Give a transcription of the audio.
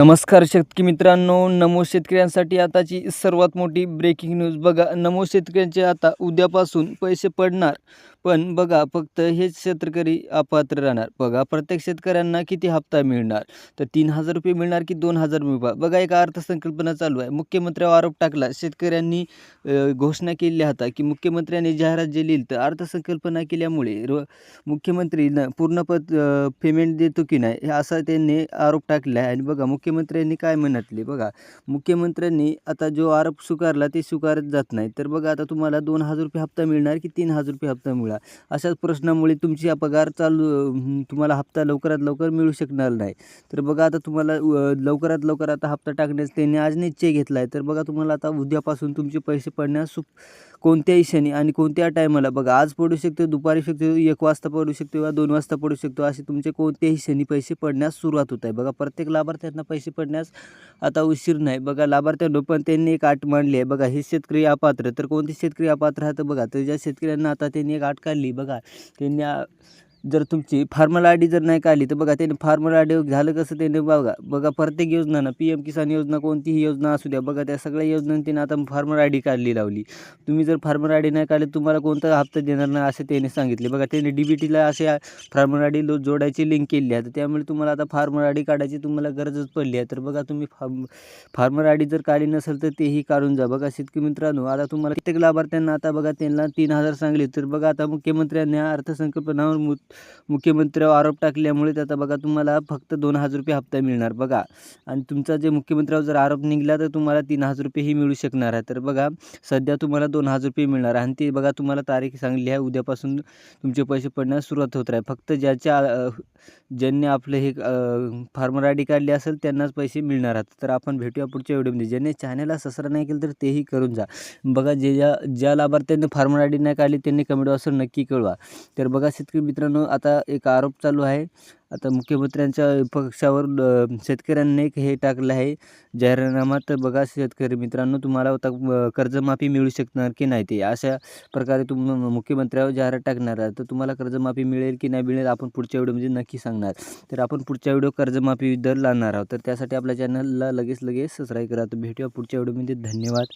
नमस्कार शेतकरी मित्रांनो नमो शेतकऱ्यांसाठी आताची सर्वात मोठी ब्रेकिंग न्यूज बघा नमो शेतकऱ्यांचे आता उद्यापासून पैसे पडणार पण बघा फक्त हेच शेतकरी अपात्र राहणार. बघा प्रत्येक शेतकऱ्यांना किती हप्ता मिळणार? तर तीन हजार रुपये मिळणार की दोन हजार मिळणार? बघा एक अर्थसंकल्पना चालू आहे. मुख्यमंत्र्यावर आरोप टाकला. शेतकऱ्यांनी घोषणा केली होता की मुख्यमंत्र्यांनी जाहिरात जे लिहिलं तर अर्थसंकल्पना केल्यामुळे र मुख्यमंत्री न पूर्ण पेमेंट देतो की नाही हे असा त्यांनी आरोप टाकला आहे. आणि बघा मुख्य मुख्यमंत्र्यांनी काय म्हणतले? बघा मुख्यमंत्र्यांनी आता जो आरोप स्वीकारला ते स्वीकारत जात नाही. तर बघा आता तुम्हाला दोन हजार रुपये हप्ता मिळणार की तीन हजार रुपये हप्ता मिळणार? अशाच प्रश्नामुळे तुमची हा पगार चालू तुम्हाला हप्ता लवकरात लवकर मिळू शकणार नाही. तर बघा आता तुम्हाला लवकरात लवकर आता हप्ता टाकण्यास त्यांनी आज निश्चय घेतला आहे तर बघा तुम्हाला आता उद्यापासून तुमचे पैसे पडण्यास सु कोणत्याही क्षणी आणि कोणत्या टायमाला बघा आज पडू शकतो दुपारी शकतो एक वाजता पडू शकतो किंवा दोन वाजता पडू शकतो असे तुमचे कोणत्याही क्षणी पैसे पडण्यास सुरुवात होत आहे. बघा प्रत्येक लाभार्थ्यांना पैसे पडण्यास आता उशीर नाही. बघा लाभार्थ्यांना पण त्यांनी एक आठ मांडली आहे. बघा हे शेतकरी अपात्र. तर कोणते शेतकरी अपात्र आहे तर बघा तर ज्या शेतकऱ्यांना आता त्यांनी एक आठ काढली. बघा त्यांनी जर तुमची फार्मल आय डी जर नाही काढली तर बघा त्याने फार्मल आय डी झालं कसं त्याने बघा बघा प्रत्येक योजनानं पी एम किसान योजना कोणतीही योजना असू द्या बघा त्या सगळ्या योजनांनी त्यांनी आता फार्मर आय डी काढली लावली. तुम्ही जर फार्मर आय डी नाही काढली तुम्हाला कोणता हप्ता देणार नाही असे त्याने सांगितले. बघा त्याने डी बी टीला असे फार्मर आय डी जोडायची लिंक केली आहे तर त्यामुळे तुम्हाला आता फार्मर आय डी काढायची तुम्हाला गरजच पडली आहे. तर बघा तुम्ही फार्म फार्मर आय डी जर काढली नसेल तर तेही काढून जा. बघा शेतकरी मित्रांनो आता तुम्हाला कित्येक लाभार्थ्यांना आता बघा त्यांना तीन हजार सांगले. तर बघा आता मुख्यमंत्र्यांनी अर्थसंकल्पनावर मु मुख्यमंत्र्यावर आरोप टाकल्यामुळे त्याचा बघा तुम्हाला फक्त दोन हजार रुपये हप्ता मिळणार बघा. आणि तुमचा जे मुख्यमंत्र्यावर जर आरोप निघाला तर तुम्हाला तीन हजार रुपयेही मिळू शकणार आहे. तर बघा सध्या तुम्हाला दोन हजार रुपये मिळणार आहे. आणि ते बघा तुम्हाला तारीख सांगली आहे. उद्यापासून तुमचे पैसे पडण्यास सुरुवात होत आहे फक्त ज्याच्या ज्यांनी आपलं हे फार्मर आय डी काढली असेल त्यांनाच पैसे मिळणार आहेत. तर आपण भेटूया पुढच्या व्हिडिओमध्ये ज्यांनी चॅनलला सबस्क्राईब नाही केलं तर तेही करून जा. बघा जे ज्या ज्या लाभार्थ्यांनी फार्मर आय डी नाही काढली त्यांनी कमेंट बॉक्सवर नक्की कळवा. तर बघा शेतकरी मित्रांनो आता एक आरोप चालू आहे. आता मुख्यमंत्र्यांच्या पक्षावर शेतकऱ्यांनी एक हे टाकलं आहे. जाहीरनामा तर बघा शेतकरी मित्रांनो तुम्हाला आता कर्जमाफी मिळू शकणार की नाही ते? अशा प्रकारे तुम मुख्यमंत्र्यावर जाहिरात टाकणार आहे. तर तुम्हाला कर्जमाफी मिळेल की नाही मिळेल आपण पुढच्या व्हिडिओमध्ये नक्की सांगणार. तर आपण पुढच्या व्हिडिओ कर्जमाफी दर लावणार आहोत. तर त्यासाठी आपल्या चॅनलला लगेच लगेच सबस्क्राईब करा. तर भेटूया पुढच्या व्हिडिओमध्ये धन्यवाद.